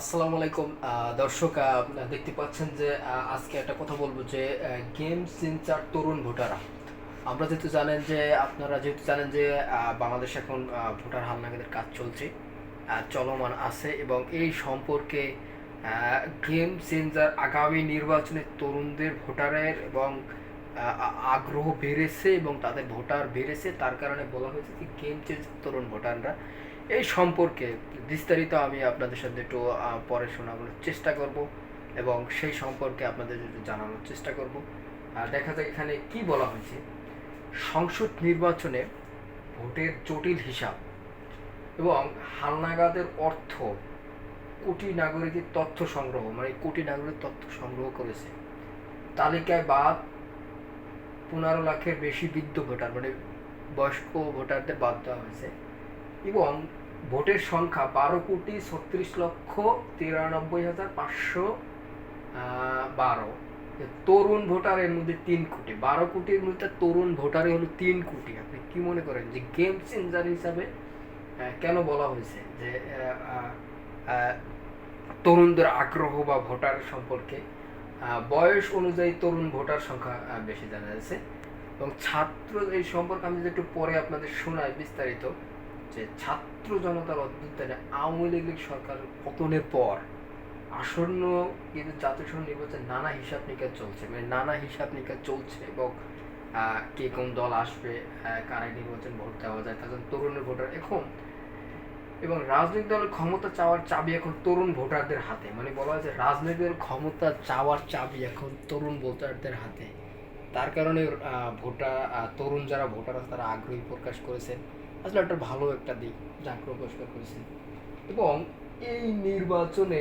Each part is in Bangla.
আসসালামু আলাইকুম দর্শক দেখতে পাচ্ছেন যে আজকে একটা কথা বলব যে গেম সিনচার তরুণ ভোটাররা। আমরা যেহেতু জানেন যে, আপনারা যেহেতু জানেন যে বাংলাদেশ এখন ভোটার হালনাগাদের কাজ চলছে চলমান আছে এবং এই সম্পর্কে গেম চেঞ্জার আগামী নির্বাচনে তরুণদের ভোটারের এবং আগ্রহ বেড়েছে এবং তাদের ভোটার বেড়েছে, তার কারণে বলা হয়েছে যে গেম চেঞ্জ তরুণ ভোটাররা এই সম্পর্কে বিস্তারিত আমি আপনাদের সাথে একটু পরে শোনানোর চেষ্টা করব এবং সেই সম্পর্কে আপনাদের জানানোর চেষ্টা করব। আর দেখা যায় এখানে কি বলা হয়েছে। সংসদ নির্বাচনে ভোটের জটিল হিসাব এবং হালনাগাদের অর্থ কোটি নাগরিকের তথ্য সংগ্রহ মানে কোটি নাগরিক তথ্য সংগ্রহ করেছে। তালিকায় বাদ পনেরো লাখের বেশি বৃদ্ধ ভোটার মানে বয়স্ক ভোটারদের বাদ দেওয়া হয়েছে। এবং ভোটের সংখ্যা বারো কোটি ছত্রিশ লক্ষ তিরানব্বই হাজার পাঁচশো বারো। তরুণ ভোটারের মধ্যে তিন কোটি। বারো কোটির মধ্যে তরুণ ভোটারে হলো তিন কোটি। আপনি কি মনে করেন যে গেম চেঞ্জার হিসাবে কেন বলা হয়েছে যে তরুণদের আগ্রহ বা ভোটার সম্পর্কে বয়স অনুযায়ী তরুণ ভোটার সংখ্যা বেশি জানা যাচ্ছে। এবং ছাত্র এই সম্পর্কে আমি যদি একটু পরে আপনাদের শোনাই বিস্তারিত যে ছাত্র জনতার অভ্যুত্থানে আওয়ামী লীগ সরকার পতনের পর আসন্ন কিন্তু জাতীয় সংসদ নির্বাচন নানা হিসাব নিকাশ চলছে। মানে নানা হিসাব নিকাশ চলছে এবং কে কোন দল আসবে কারা নির্বাচন ভোট দেওয়া যায় তাদের তরুণের ভোটার এখন। এবং রাজনৈতিক দলের ক্ষমতা চাওয়ার চাবি এখন তরুণ ভোটারদের হাতে। মানে বলা হয় যে রাজনৈতিক দলের ক্ষমতা চাওয়ার চাবি এখন তরুণ ভোটারদের হাতে। তার কারণে ভোটার তরুণ যারা ভোটার আছে তারা আগ্রহী প্রকাশ করেছেন। আসলে একটা ভালো একটা দিক আগ্রহ প্রকাশ করেছেন এবং এই নির্বাচনে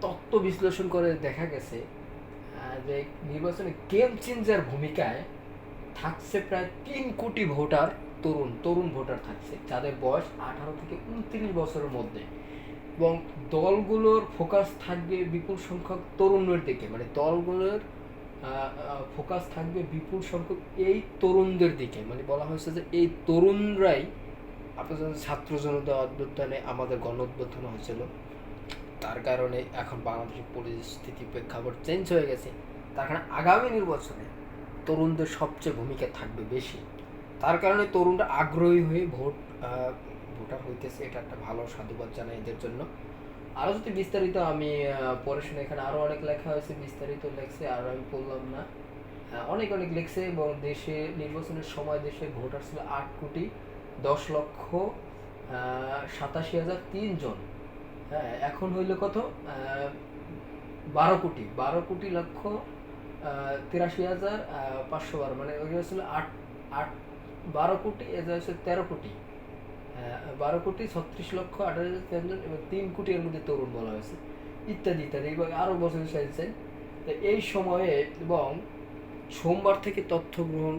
তত্ত্ব বিশ্লেষণ করে দেখা গেছে যে নির্বাচনে গেম চেঞ্জার ভূমিকায় থাকছে প্রায় তিন কোটি ভোটার তরুণ তরুণ ভোটার থাকছে, যাদের বয়স আঠারো থেকে উনত্রিশ বছরের মধ্যে। এবং দলগুলোর ফোকাস থাকবে বিপুল সংখ্যক তরুণের দিকে মানে দলগুলোর ফোকাস থাকবে বিপুল সংখ্যক এই তরুণদের দিকে। মানে বলা হয়েছে যে এই তরুণরাই আপনার ছাত্র জনতা অভ্যুত্থানে আমাদের গণ হয়েছিল। তার কারণে এখন বাংলাদেশের পরিস্থিতি প্রেক্ষাপট চেঞ্জ হয়ে গেছে। তার কারণে আগামী নির্বাচনে তরুণদের সবচেয়ে ভূমিকা থাকবে বেশি। তার কারণে তরুণরা আগ্রহী হয়ে ভোট ভোটার হইতেছে, এটা একটা ভালো সাধুবাদ জানাই এদের জন্য। আরও যদি বিস্তারিত আমি পড়ে শুনে এখানে আরও অনেক লেখা হয়েছে, বিস্তারিত লেখছে, আর আমি বললাম না। অনেক অনেক লেখছে এবং দেশে, নির্বাচনের সময় দেশে ভোটার ছিল আট কোটি। দশ লক্ষ সাতাশি হাজার তিনজন হ্যাঁ এখন হইল কত? বারো কোটি। বারো কোটি লক্ষ তিরাশি হাজার পাঁচশো বারো। মানে ওইটা ছিল আট আট, বারো কোটি এটা হচ্ছে তেরো কোটি। বারো কোটি, ছত্রিশ লক্ষ, আঠারো হাজার তিনজন এবং তিন কোটি এর মধ্যে তরুণ বলা হয়েছে। ইত্যাদি ইত্যাদি। এবং আরও বছর চাইছেন তো এই সময়ে এবং সোমবার থেকে তথ্য গ্রহণ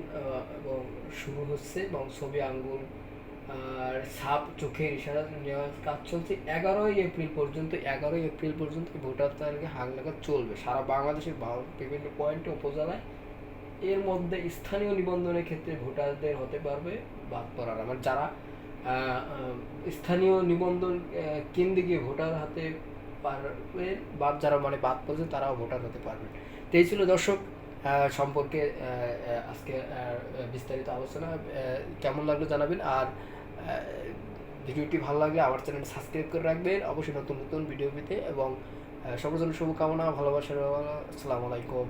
এবং শুরু হচ্ছে এবং ছবি আঙ্গুল আর সাপ চোখের ইশারা নেওয়ার কাজ চলছে। এগারোই এপ্রিল পর্যন্ত, এগারোই এপ্রিল পর্যন্ত ভোটার তালিকা হাঙ্গাকা চলবে। সারা বাংলাদেশের বিভিন্ন পয়েন্টে উপজেলায় এর মধ্যে স্থানীয় নিবন্ধনের ক্ষেত্রে ভোটারদের হতে পারবে বাদ পড়ার। মানে যারা স্থানীয় নিবন্ধন কেন্দ্রে গিয়ে ভোটার হাতে পারবে বাদ যারা মানে বাদ পড়ছে তারাও ভোটার হতে পারবে। তো এই ছিল দর্শক সম্পর্কে আজকে বিস্তারিত আলোচনা। কেমন লাগল জানাবেন? আর ভিডিওটি ভালো লাগলে আমার চ্যানেল সাবস্ক্রাইব করে রাখবেন। অবশ্যই নতুন নতুন ভিডিও পেতে এবং সবার জন্য শুভকামনা ভালোবাসার আসসালামু আলাইকুম।